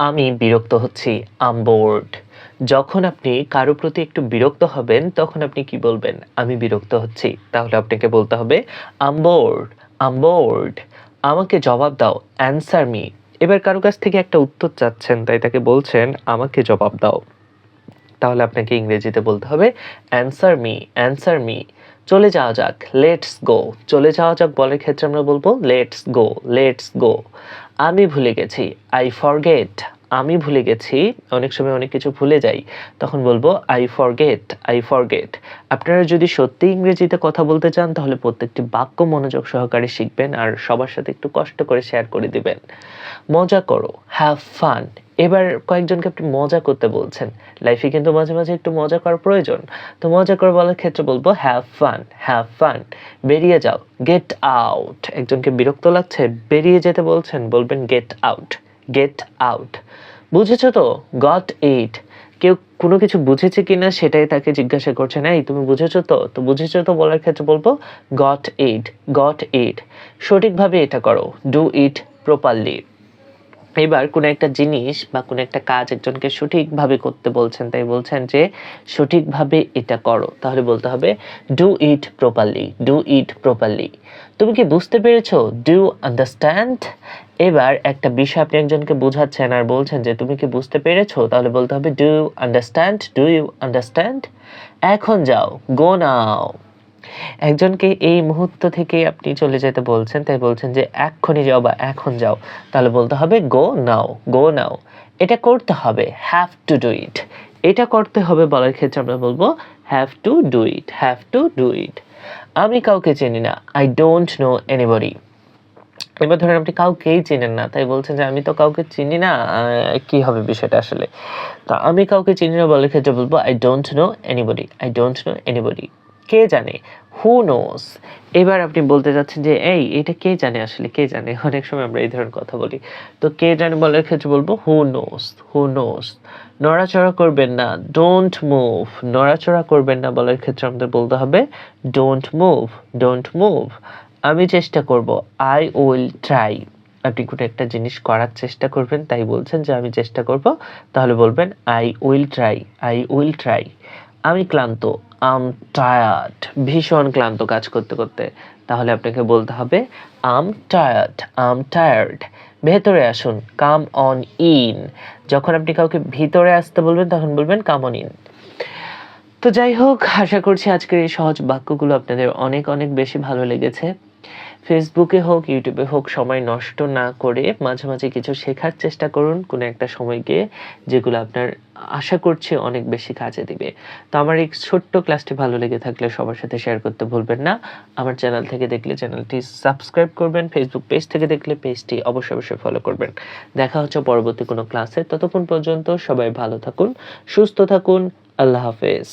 আমি বিরক্ত হচ্ছি আম বোর্ড যখন আপনি কারও প্রতি একটু বিরক্ত হবেন, তখন আপনি কি বলবেন? আমি বিরক্ত হচ্ছি। তাহলে আপনাকে বলতে হবে আম বোর্ড আম বোর্ড আমাকে জবাব দাও অ্যান্সার মি এবার কারও কাছ থেকে একটা উত্তর চাচ্ছেন, তাই তাকে বলছেন, আমাকে জবাব দাও। তাহলে আপনাকে ইংরেজিতে বলতে হবে অ্যান্সার মি অ্যান্সার মি চলে যাওয়া যাক লেটস গো চলে যাওয়া যাক বলার ক্ষেত্রে আমরা বলব লেটস গো লেটস গো আমি ভুলে গেছি আই ফরগেট আমি ভুলে গেছি, অনেক সময় অনেক কিছু ভুলে যাই, তখন বলব আই ফরগেট আই ফরগেট আপনারা যদি সত্যি ইংরেজিতে কথা বলতে চান, তাহলে প্রত্যেকটি বাক্য মনোযোগ সহকারে শিখবেন আর সবার সাথে একটু কষ্ট করে শেয়ার করে দিবেন। মজা করো হ্যাভ ফান এবার কয়েকজনকে আপনি মজা করতে বলছেন। লাইফে কিন্তু মাঝে মাঝে একটু মজা করার প্রয়োজন। তো মজা করে বলার ক্ষেত্রে বলব হ্যাভ ফান হ্যাভ ফান বেরিয়ে যাও গেট আউট একজনকে বিরক্ত লাগছে, বেরিয়ে যেতে বলছেন, বলবেন গেট আউট গেট আউট বুঝেছ তো? গট এইট কেউ কোনো কিছু বুঝেছে কিনা সেটাই তাকে জিজ্ঞাসা করছে না এই, তুমি বুঝেছ তো? তো বুঝেছ তো বলার ক্ষেত্রে বলব গট এইট গট এইট সঠিকভাবে এটা করো ডু ইট প্রপারলি এবার কোনো একটা জিনিস বা কোনো একটা কাজ একজনকে সঠিকভাবে করতে বলছেন, তাই বলছেন যে, সঠিকভাবে এটা করো। তাহলে বলতে হবে do it properly do it properly তুমি কি বুঝতে পেরেছ? ডু আন্ডারস্ট্যান্ড এবার একটা বিষয় আপনি একজনকে বোঝাচ্ছেন আর বলছেন যে, তুমি কি বুঝতে পেরেছ? তাহলে বলতে হবে do understand do you understand এখন যাও গো নাও একজনকে এই মুহূর্ত থেকে আপনি চলে যেতে বলছেন, তাই বলছেন যে এক্ষুনি যাও বা এখন যাও। তাহলে বলতে হবে, গো নাও গো নাও। এটা করতে হবে, হ্যাভ টু ডু ইট। এটা করতে হবে বলার ক্ষেত্রে আমরা বলব, have to do it, have to do it. আমি কাউকে চিনি না, আই ডোন্ট নো এনিবডি। এবার ধরেন আপনি কাউকেই চিনেন না, তাই বলছেন যে আমি তো কাউকে চিনি না কি হবে বিষয়টা আসলে? তা আমি কাউকে চিনি না বলার ক্ষেত্রে বলব, I don't know anybody, I don't know anybody. কে জানে? হু নোস এবার আপনি বলতে চাচ্ছেন যে, এই, এটা কে জানে আসলে? কে জানে? অনেক সময় আমরা এই ধরনের কথা বলি। তো কে জানে বলার ক্ষেত্রে বলব হু নোস হু নোস নড়াচড়া করবেন না ডোন্ট মুভ নড়াচড়া করবেন না বলার ক্ষেত্রে আমাদের বলতে হবে ডোন্ট মুভ ডোন্ট মুভ আমি চেষ্টা করব আই উইল ট্রাই আপনি কোনো একটা জিনিস করার চেষ্টা করবেন, তাই বলছেন যে আমি চেষ্টা করব, তাহলে বলবেন I will try I will try আমি ক্লান্ত আম টায়ার্ড ভীষণ ক্লান্ত কাজ করতে করতে। তাহলে আপনাকে বলতে হবে আম টায়ার্ড আম টায়ার্ড ভেতরে আসুন কাম অন ইন যখন আপনি কাউকে ভিতরে আসতে বলবেন, তখন বলবেন কাম অন ইন তো যাই হোক, আশা করছি আজকের এই সহজ বাক্যগুলো আপনাদের অনেক অনেক বেশি ভালো লেগেছে। ফেসবুকে হোক ইউটিউবে হোক, সময় নষ্ট না করে মাঝে মাঝে কিছু শেখার চেষ্টা করুন কোনো একটা সময় গিয়ে যেগুলো আপনার আশা করছি অনেক বেশি কাজে দিবে। তো আমার এই ছোট্ট ক্লাসটি ভালো লেগে থাকলে সবার সাথে শেয়ার করতে ভুলবেন না। আমার চ্যানেল থেকে দেখলে চ্যানেলটি সাবস্ক্রাইব করবেন ফেসবুক পেজ থেকে দেখলে পেজটি অবশ্যই অবশ্যই ফলো করবেন। দেখা হচ্ছে পরবর্তী কোনো ক্লাসে ততক্ষণ পর্যন্ত সবাই ভালো থাকুন, সুস্থ থাকুন, আল্লাহ হাফেজ।